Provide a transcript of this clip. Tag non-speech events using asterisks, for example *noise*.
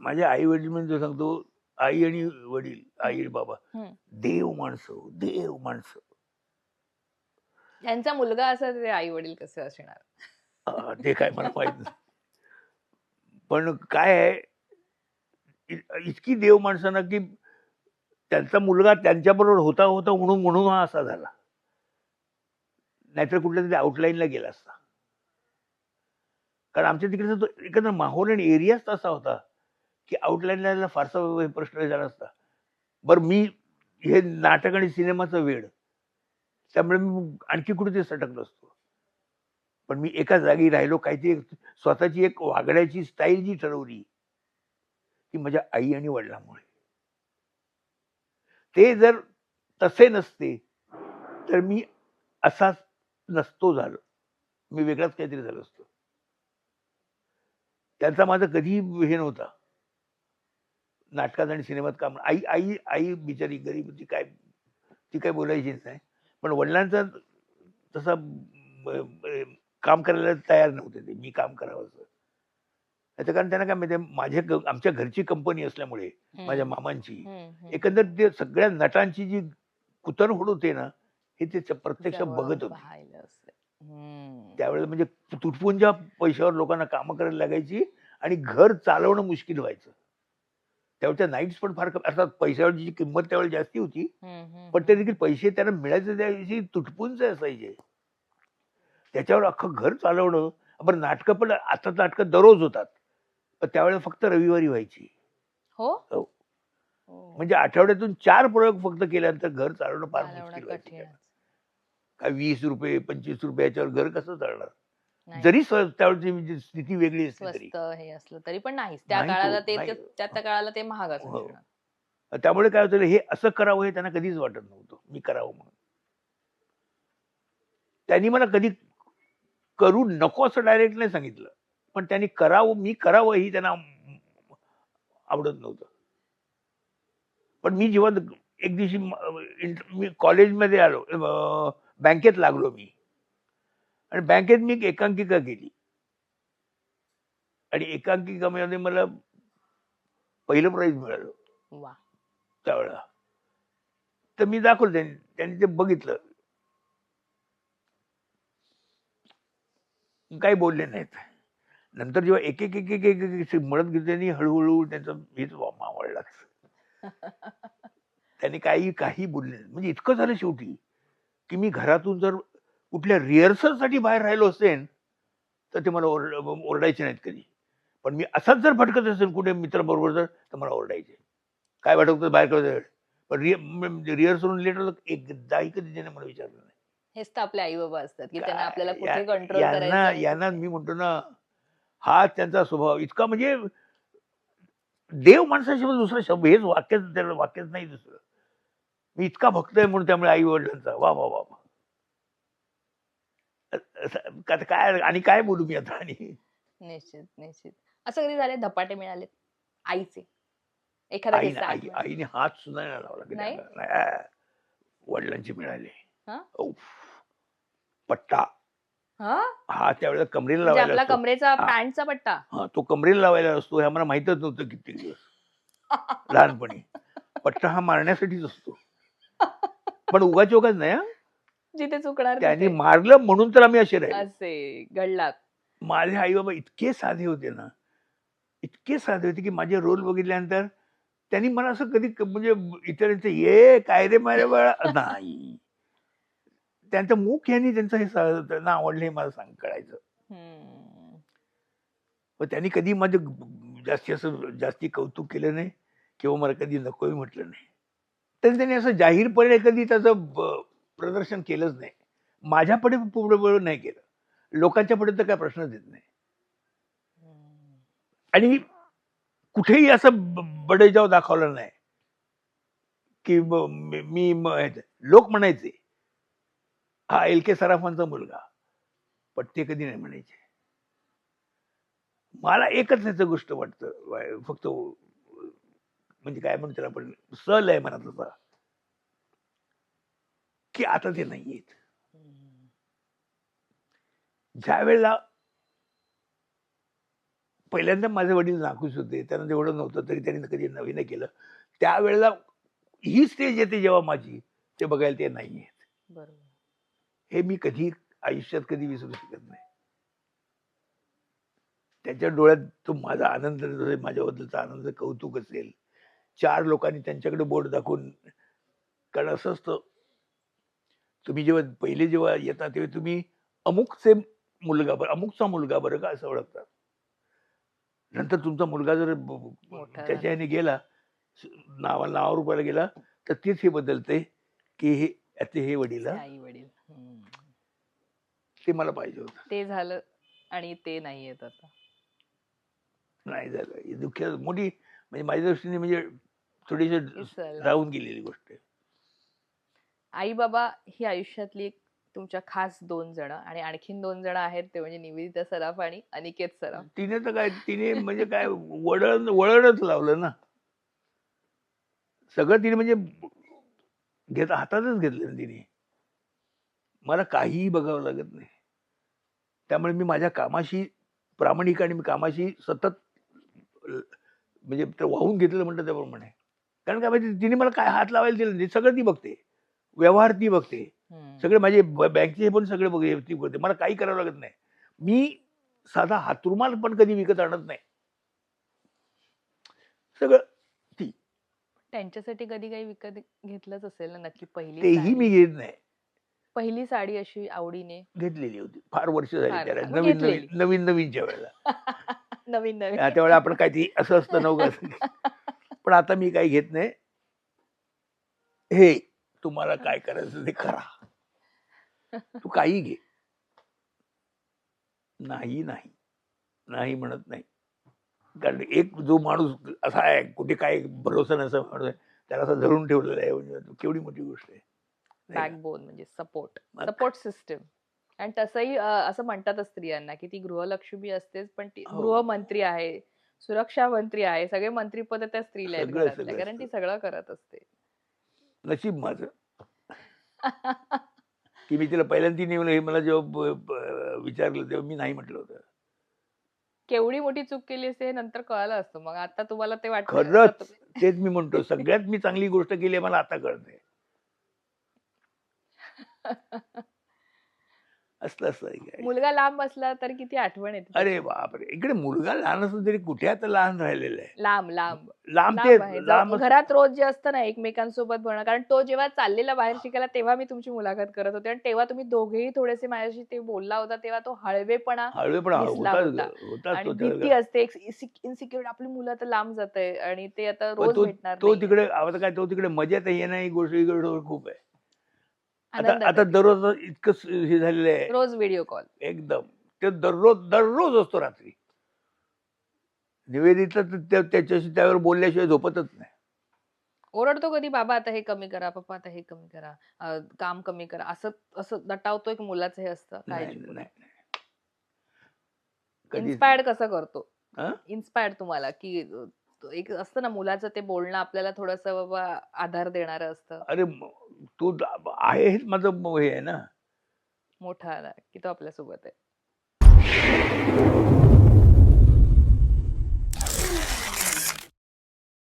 माझ्या आई वडील म्हणजे सांगतो आई आणि वडील आई आणि बाबा. देव माणसं देव माणसं. त्यांचा मुलगा असा ते आई वडील कसे असणार? ते काय मला माहीत पण काय आहे इतकी देव माणसांना की त्यांचा मुलगा त्यांच्याबरोबर होता होता म्हणून म्हणून हा असा झाला. नाहीतर कुठल्या तरी आउटलाईनला गेला असता. कारण आमच्या तिकडचा तो एकंदर माहोल आणि एरियाच तसा होता. की आउटलाईनला फारसा प्रश्न झाला असता बरं मी हे नाटक आणि सिनेमाचं वेळ त्यामुळे मी आणखी कुठेतरी सटकलो असतो पण मी एका जागी राहिलो काहीतरी स्वतःची एक वागण्याची स्टाईल जी ठरवली ती माझ्या आई आणि वडिलांमुळे. ते जर तसे नसते तर मी असाच नसतो झालो. मी वेगळाच काहीतरी झालो असतो. त्यांचा माझा कधी हे नव्हता. नाटकात आणि सिनेमात काम आई आई आई बिचारी गरीब होती काय ती काय बोलायचीच नाही. पण वडिलांचा तसा काम करायला तयार नव्हते ते मी काम करावं असं. त्याचं कारण त्यांना काय माहिती माझ्या आमच्या घरची कंपनी असल्यामुळे माझ्या मामांची. एकंदर ते सगळ्या नटांची जी कुतरहोड होते ना हे ते प्रत्यक्ष बघत होते. त्यावेळेला म्हणजे तुटपुंजा पैशावर लोकांना कामं करायला लागायची आणि घर चालवणं मुश्किल व्हायचं. त्यावेळच्या नाईट्स पण फार अर्थात पैशावरची जी किंमत त्यावेळेला जास्ती होती पण ते देखील पैसे त्यांना मिळायचे त्याविषयी तुटपुंज असायचे त्याच्यावर अख्खं घर चालवणं बरं नाटकं पण आता नाटकं दररोज होतात पण त्यावेळेला फक्त रविवारी व्हायची हो हो. हो. म्हणजे आठवड्यातून चार प्रयोग फक्त केल्यानंतर घर चालवणं फार मुश्किल. काय वीस रुपये पंचवीस रुपये याच्यावर घर कसं चालणार. जरी त्यावेळची म्हणजे स्थिती वेगळी असली तरी. हे असलं तरी पण त्या नाही तो, काळाला ते त्या त्या काळाला ते महाग हो. असं त्यामुळे काय होतं हे असं करावं हे त्यांना कधीच वाटत नव्हतं. मी करावं म्हणून. त्यांनी मला कधी करू नको असं डायरेक्ट नाही सांगितलं. पण त्यांनी करावं मी करावं ही त्यांना आवडत नव्हतं. पण मी जेव्हा एक दिवशी म- कॉलेजमध्ये आलो बँकेत लागलो मी. आणि बँकेत मी एक एकांकिका केली. आणि एकांकिकामध्ये मला पहिलं प्राईज मिळालं. त्यावेळेला. तर मी दाखवलं त्यांनी त्यांनी ते बघितलं. काही बोलले नाहीत. नंतर जेव्हा एक एक एक एक एक गेले त्यांनी हळूहळू त्यांचा हेच वा- मावळलाच *laughs* त्यांनी काही काही बोलले नाही. म्हणजे इतकं झालं शेवटी की मी घरातून जर कुठल्या रिहर्सलसाठी बाहेर राहिलो असेल तर ते मला ओरड ओरडायचे नाहीत कधी. पण मी असाच जर भटकत असेल कुठे मित्राबरोबर जर तर मला ओरडायचे. काय वाटत होतं बाहेर कळत पण रिहर्सलून लेट होतं एकदाही कधी त्याने मला विचारलं नाही. हेच तर आपले आई बाबा असतात की त्यांना आपल्याला कुठे कंट्रोल यांना यांना मी म्हणतो ना हा त्यांचा स्वभाव इतका म्हणजे देव माणसाशिवाय दुसरा शब्द हेच वाक्यच त्याला वाक्यच नाही दुसरं. मी इतका भक्त आहे म्हणून त्यामुळे आई वडिलांचा वा वा वा वा. काय आणि काय बोलू मी आता आणि? निश्चित निश्चित. असं कधी झाले धपाटे मिळाले आईचे. एखादा आईने हात सुद्धा नाही लावला. वडिलांचे मिळाले. हा? पट्टा. हा? हा त्यावेळेला कमरेला म्हणजे लावायला. कमरेचा. पॅन्टचा पट्टा? हा तो कमरेला लावायला असतो. हे आम्हाला माहितच नव्हतं किती दिवस. लहानपणी. *laughs* पट्टा हा मारण्यासाठीच असतो. पण उगाच उगाच नाही. जिथे चुकणार त्यांनी तिथे. मारलं म्हणून तर आम्ही असे राहिले. असे घडलात माझे आई बाबा इतके साधे होते ना इतके साधे होते की माझे रोल बघितल्यानंतर त्यांनी मला असं कधी क- म्हणजे इतरांचं ये काय रे बाळा? *laughs* नाही. त्यांचं मुख यांनी त्यांचं हे सा- त्यांना आवडलं हे मला सांग कळायचं. हम्म. पण त्यांनी कधी माझं जास्ती असं जास्ती कौतुक केलं नाही किंवा मला कधी नकोही म्हटलं नाही. तर त्यांनी असं जाहीरपणे कधी त्याचं ब- प्रदर्शन केलंच नाही. माझ्यापुढे पुढे नाही केलं. लोकांच्या पुढे तर काय प्रश्नच येत नाही. आणि कुठेही असं बडेजाव दाखवला नाही. की मी लोक म्हणायचे हा एल के सराफांचा मुलगा. पण ते कधी नाही म्हणायचे. मला एकच ह्याचं गोष्ट वाटतं फक्त म्हणजे काय म्हणतो त्याला आपण सल आहे मनात तसा. की आता ते नाही आहेत. ज्या वेळेला पहिल्यांदा माझे वडील नाखुश होते त्यांना तेवढं नव्हतं तरी त्यांनी कधी नवीन केलं. त्यावेळेला ही स्टेज येते जेव्हा माझी ते बघायला ते नाही आहेत बरोबर. हे मी कधी आयुष्यात कधी विसरू शकत नाही. त्याच्या डोळ्यात तो माझा आनंद माझ्याबद्दलचा आनंद कौतुक असेल. चार लोकांनी त्यांच्याकडे बोट दाखवून कारण असं असतं तुम्ही जेव्हा पहिले जेव्हा येता तेव्हा तुम्ही अमुकचे मुलगा बरं अमुकचा मुलगा बरं का असं ओळखतात. नंतर तुमचा मुलगा जर त्याच्या ह्याने गेला नावा नावा रुपायला गेला तर तेच हे बदलते की हे याचे हे वडील आई वडील. ते मला पाहिजे होतं. ते झालं आणि ते नाही येत आता. नाही झालं. दुःख मोठी म्हणजे माझ्या दृष्टीने म्हणजे थोडीशी. राहून गेलेली गोष्ट आहे. आई बाबा ही आयुष्यातली एक तुमच्या खास दोन जण आणि आणखीन दोन जण आहेत ते म्हणजे निवेदिता सराफ आणि अनिकेत सराफ. तिने तर काय तिने म्हणजे काय वळण वळणच लावलं ना. सगळं तिने म्हणजे घेत हातातच घेतलं ना तिने. मला काहीही बघावं लागत नाही. त्यामुळे मी माझ्या कामाशी प्रामाणिक आणि मी कामाशी सतत म्हणजे वाहून घेतलं म्हणतं त्याप्रमाणे. कारण काय माहिती तिने मला काय हात लावायला दिलं नाही सगळं ती बघते. व्यवहार ती बघते. सगळे माझे बँकचे पण सगळे बघ ती करते मला काही करावं लागत नाही. मी साधा हातरुमाल पण कधी विकत आणत नाही. सगळं त्यांच्यासाठी कधी काही विकत घेतलंच असेल ना नक्की पहिली तेही. मी घेत नाही. पहिली साडी अशी आवडीने. घेतलेली होती. फार वर्ष झाली त्याला. नवीन. नवीन नवीन नवीनच्या वेळेला. *laughs* नवीन नवीन. त्यावेळेला आपण काय ती असं असतं नव्हतं *laughs* पण आता मी काही घेत नाही. हे तुम्हाला काय करायचं ते करा. तू काही घे. नाही नाही. नाही म्हणत नाही. कारण एक जो माणूस असा आहे कुठे काय भरोसा नसा माणूस आहे त्याला असं धरून ठेवलेला आहे म्हणजे केवढी मोठी गोष्ट आहे? बॅकबोन म्हणजे सपोर्ट सपोर्ट सिस्टम आणि तसंही असं म्हणतातच स्त्रियांना की ती गृहलक्ष्मी असतेच पण ती हो. गृहमंत्री आहे सुरक्षा मंत्री आहे सगळे मंत्रीपद त्या स्त्रीला कारण ती. सगळं करत असते. नशीब माझं. *laughs* की मी तिला पहिल्यांदा नेमलं हे मला जेव्हा विचारलं तेव्हा मी नाही म्हटलं होतं. केवढी मोठी चूक केली असते हे नंतर कळालं असतं. मग आता तुम्हाला ते वाटतं खरंच तेच मी म्हणतो सगळ्यात मी चांगली गोष्ट केली आहे मला आता कळते *laughs* असलं असतं काय. मुलगा लांब असला तर किती आठवण येते अरे. बापरे इकडे मुलगा लहान असतो तरी कुठे आता लहान राहिलेलं आहे लांब लांब लांब लांब ते लांब घरात रोज जे असतं ना एकमेकांसोबत बोलणं कारण तो जेव्हा चाललेला बाहेर शिकायला तेव्हा मी तुमची मुलाखत करत होते आणि तेव्हा तुम्ही दोघेही थोडेसे माझ्याशी ते बोलला होता तेव्हा तो हळवेपणा हळवे पण दिसला होताच होता. होताच आणि तो भीती. असते इन्सिक्युरिटी आपली मुलं आता लांब जात आहे आणि ते आता रोज भेटणार तो. तिकडे आता काय तो तिकडे मजेत गोष्ट ही गोष्ट खूप आहे आता आता. दररोज इतकं हे झालेलं आहे. रोज व्हिडिओ कॉल. एकदम. ते दररोज दररोज असतो रात्री. निवेदिता तर त्या- त्याच्याशी त्यावर बोलल्याशिवाय झोपतच नाही. ओरडतो कधी बाबा आता हे कमी करा पप्पा आता हे कमी करा अं, काम कमी करा. असं असं दटावतो एक मुलाचं हे असतं नाही काळजी नाही कधीच इन्स्पायर्ड कसं करतो? इन्स्पायर्ड तुम्हाला की अं, तो एक असतं ना मुलाचं ते बोलणं आपल्याला थोडस बाबा आधार देणार असतं. अरे म- तू आहे हेच माझं हे आहे ना. मोठा आला की तो आपल्यासोबत आहे.